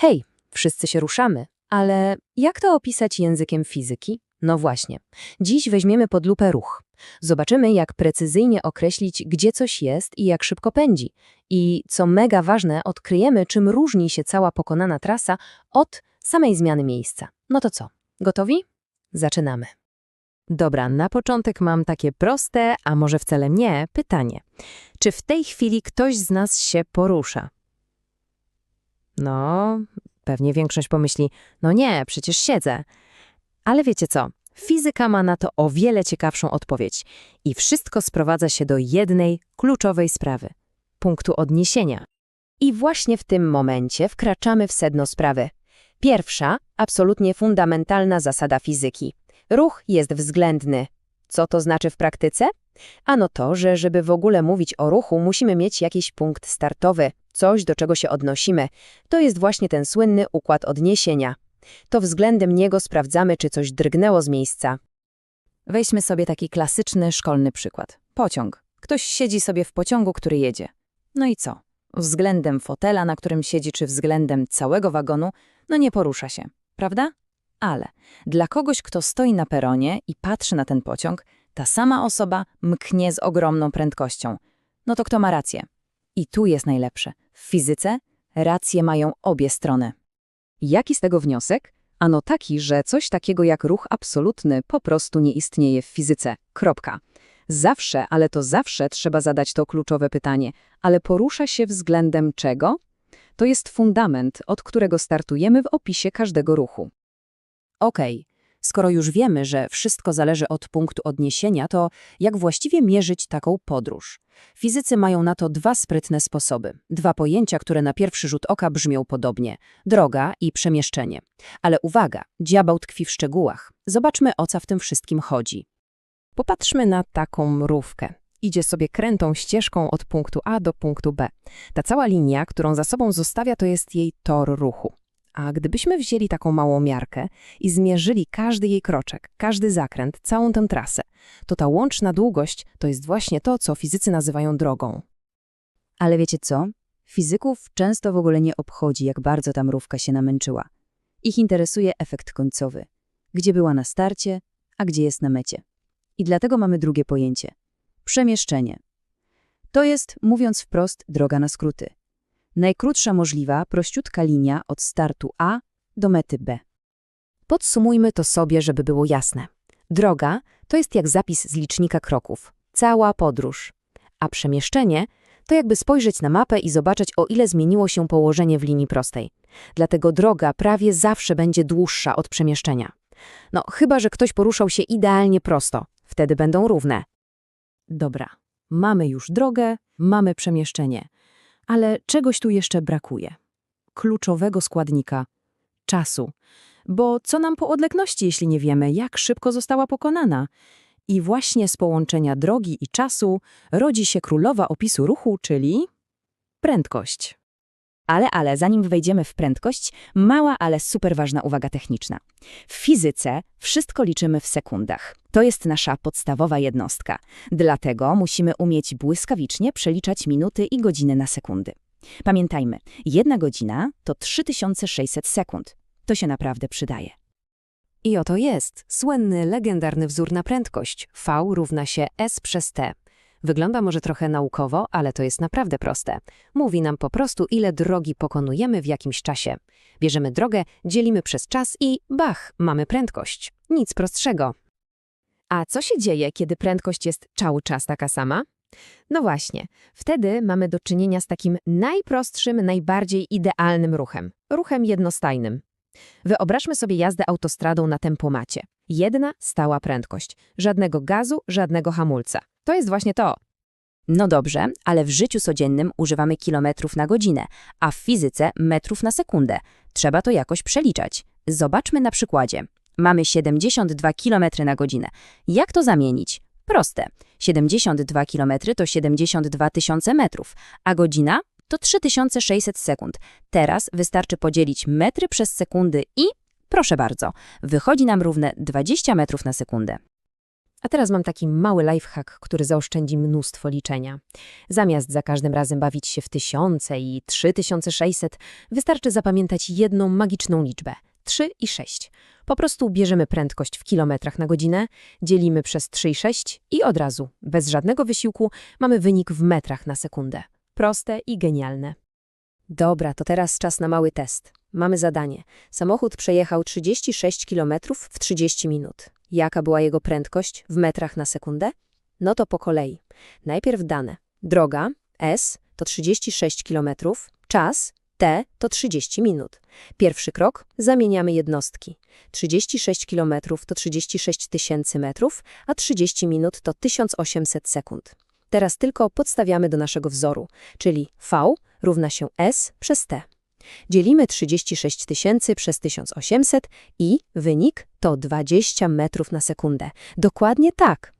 Hej, wszyscy się ruszamy, ale jak to opisać językiem fizyki? No właśnie, dziś weźmiemy pod lupę ruch. Zobaczymy, jak precyzyjnie określić, gdzie coś jest i jak szybko pędzi. I co mega ważne, odkryjemy, czym różni się cała pokonana trasa od samej zmiany miejsca. No to co, gotowi? Zaczynamy. Dobra, na początek mam takie proste, a może wcale nie, pytanie. Czy w tej chwili ktoś z nas się porusza? No, pewnie większość pomyśli, no nie, przecież siedzę. Ale wiecie co? Fizyka ma na to o wiele ciekawszą odpowiedź i wszystko sprowadza się do jednej kluczowej sprawy punktu odniesienia. I właśnie w tym momencie wkraczamy w sedno sprawy. Pierwsza, absolutnie fundamentalna zasada fizyki. Ruch jest względny. Co to znaczy w praktyce? Ano to, że żeby w ogóle mówić o ruchu, musimy mieć jakiś punkt startowy, coś, do czego się odnosimy. To jest właśnie ten słynny układ odniesienia. To względem niego sprawdzamy, czy coś drgnęło z miejsca. Weźmy sobie taki klasyczny szkolny przykład. Pociąg. Ktoś siedzi sobie w pociągu, który jedzie. No i co? Względem fotela, na którym siedzi, czy względem całego wagonu, no nie porusza się, prawda? Ale dla kogoś, kto stoi na peronie i patrzy na ten pociąg, ta sama osoba mknie z ogromną prędkością. No to kto ma rację? I tu jest najlepsze. W fizyce racje mają obie strony. Jaki z tego wniosek? Ano taki, że coś takiego jak ruch absolutny po prostu nie istnieje w fizyce. Kropka. Zawsze, ale to zawsze trzeba zadać to kluczowe pytanie. Ale porusza się względem czego? To jest fundament, od którego startujemy w opisie każdego ruchu. Okej, skoro już wiemy, że wszystko zależy od punktu odniesienia, to jak właściwie mierzyć taką podróż? Fizycy mają na to dwa sprytne sposoby. Dwa pojęcia, które na pierwszy rzut oka brzmią podobnie. Droga i przemieszczenie. Ale uwaga, diabeł tkwi w szczegółach. Zobaczmy, o co w tym wszystkim chodzi. Popatrzmy na taką mrówkę. Idzie sobie krętą ścieżką od punktu A do punktu B. Ta cała linia, którą za sobą zostawia, to jest jej tor ruchu. A gdybyśmy wzięli taką małą miarkę i zmierzyli każdy jej kroczek, każdy zakręt, całą tę trasę, to ta łączna długość to jest właśnie to, co fizycy nazywają drogą. Ale wiecie co? Fizyków często w ogóle nie obchodzi, jak bardzo ta mrówka się namęczyła. Ich interesuje efekt końcowy. Gdzie była na starcie, a gdzie jest na mecie. I dlatego mamy drugie pojęcie. Przemieszczenie. To jest, mówiąc wprost, droga na skróty. Najkrótsza możliwa, prościutka linia od startu A do mety B. Podsumujmy to sobie, żeby było jasne. Droga to jest jak zapis z licznika kroków, cała podróż. A przemieszczenie to jakby spojrzeć na mapę i zobaczyć, o ile zmieniło się położenie w linii prostej. Dlatego droga prawie zawsze będzie dłuższa od przemieszczenia. No, chyba, że ktoś poruszał się idealnie prosto. Wtedy będą równe. Dobra, mamy już drogę, mamy przemieszczenie. Ale czegoś tu jeszcze brakuje. Kluczowego składnika – czasu. Bo co nam po odległości, jeśli nie wiemy, jak szybko została pokonana? I właśnie z połączenia drogi i czasu rodzi się królowa opisu ruchu, czyli prędkość. Ale, ale, zanim wejdziemy w prędkość, mała, ale super ważna uwaga techniczna. W fizyce wszystko liczymy w sekundach. To jest nasza podstawowa jednostka. Dlatego musimy umieć błyskawicznie przeliczać minuty i godziny na sekundy. Pamiętajmy, jedna godzina to 3600 sekund. To się naprawdę przydaje. I oto jest słynny, legendarny wzór na prędkość. V równa się S przez T. Wygląda może trochę naukowo, ale to jest naprawdę proste. Mówi nam po prostu, ile drogi pokonujemy w jakimś czasie. Bierzemy drogę, dzielimy przez czas i bach, mamy prędkość. Nic prostszego. A co się dzieje, kiedy prędkość jest cały czas taka sama? No właśnie, wtedy mamy do czynienia z takim najprostszym, najbardziej idealnym ruchem. Ruchem jednostajnym. Wyobraźmy sobie jazdę autostradą na tempomacie. Jedna stała prędkość. Żadnego gazu, żadnego hamulca. To jest właśnie to. No dobrze, ale w życiu codziennym używamy kilometrów na godzinę, a w fizyce metrów na sekundę. Trzeba to jakoś przeliczać. Zobaczmy na przykładzie. Mamy 72 km na godzinę. Jak to zamienić? Proste. 72 km to 72 tysiące metrów, a godzina to 3600 sekund. Teraz wystarczy podzielić metry przez sekundy i, proszę bardzo, wychodzi nam równe 20 metrów na sekundę. A teraz mam taki mały lifehack, który zaoszczędzi mnóstwo liczenia. Zamiast za każdym razem bawić się w tysiące i 3600, wystarczy zapamiętać jedną magiczną liczbę – 3 i 6. Po prostu bierzemy prędkość w kilometrach na godzinę, dzielimy przez 3,6 i od razu, bez żadnego wysiłku, mamy wynik w metrach na sekundę. Proste i genialne. Dobra, to teraz czas na mały test. Mamy zadanie. Samochód przejechał 36 km w 30 minut. Jaka była jego prędkość w metrach na sekundę? No to po kolei. Najpierw dane. Droga S to 36 km, czas T to 30 minut. Pierwszy krok zamieniamy jednostki. 36 km to 36 tysięcy metrów, a 30 minut to 1800 sekund. Teraz tylko podstawiamy do naszego wzoru, czyli V równa się S przez T. Dzielimy 36 tysięcy przez 1800 i wynik to 20 metrów na sekundę. Dokładnie tak.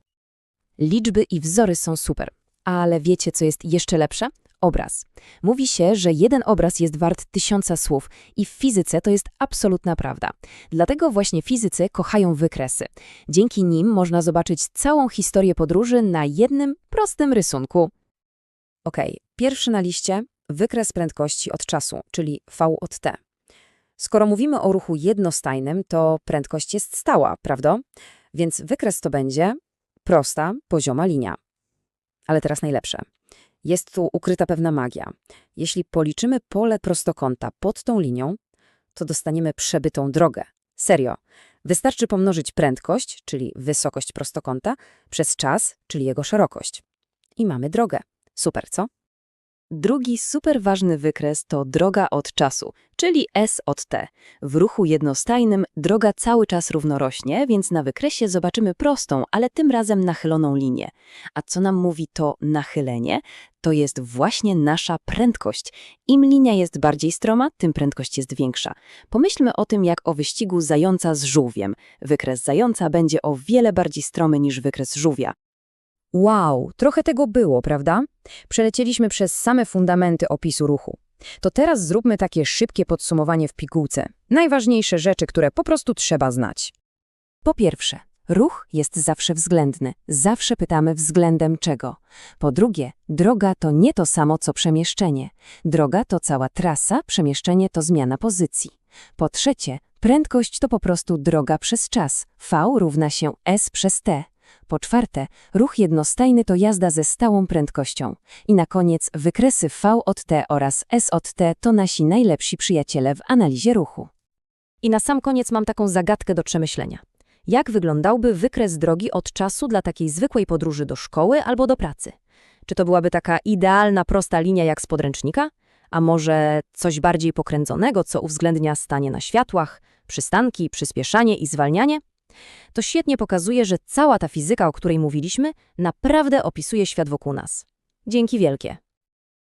Liczby i wzory są super. Ale wiecie, co jest jeszcze lepsze? Obraz. Mówi się, że jeden obraz jest wart tysiąca słów i w fizyce to jest absolutna prawda. Dlatego właśnie fizycy kochają wykresy. Dzięki nim można zobaczyć całą historię podróży na jednym prostym rysunku. Ok, pierwszy na liście wykres prędkości od czasu, czyli V od t. Skoro mówimy o ruchu jednostajnym, to prędkość jest stała, prawda? Więc wykres to będzie prosta, pozioma linia. Ale teraz najlepsze. Jest tu ukryta pewna magia. Jeśli policzymy pole prostokąta pod tą linią, to dostaniemy przebytą drogę. Serio. Wystarczy pomnożyć prędkość, czyli wysokość prostokąta, przez czas, czyli jego szerokość. I mamy drogę. Super, co? Drugi super ważny wykres to droga od czasu, czyli S od T. W ruchu jednostajnym droga cały czas równorośnie, więc na wykresie zobaczymy prostą, ale tym razem nachyloną linię. A co nam mówi to nachylenie? To jest właśnie nasza prędkość. Im linia jest bardziej stroma, tym prędkość jest większa. Pomyślmy o tym jak o wyścigu zająca z żółwiem. Wykres zająca będzie o wiele bardziej stromy niż wykres żółwia. Wow, trochę tego było, prawda? Przelecieliśmy przez same fundamenty opisu ruchu. To teraz zróbmy takie szybkie podsumowanie w pigułce. Najważniejsze rzeczy, które po prostu trzeba znać. Po pierwsze, ruch jest zawsze względny. Zawsze pytamy względem czego. Po drugie, droga to nie to samo co przemieszczenie. Droga to cała trasa, przemieszczenie to zmiana pozycji. Po trzecie, prędkość to po prostu droga przez czas. V równa się S przez T. Po czwarte, ruch jednostajny to jazda ze stałą prędkością. I na koniec wykresy V od T oraz S od T to nasi najlepsi przyjaciele w analizie ruchu. I na sam koniec mam taką zagadkę do przemyślenia. Jak wyglądałby wykres drogi od czasu dla takiej zwykłej podróży do szkoły albo do pracy? Czy to byłaby taka idealna, prosta linia jak z podręcznika? A może coś bardziej pokręconego, co uwzględnia stanie na światłach, przystanki, przyspieszanie i zwalnianie? To świetnie pokazuje, że cała ta fizyka, o której mówiliśmy, naprawdę opisuje świat wokół nas. Dzięki wielkie.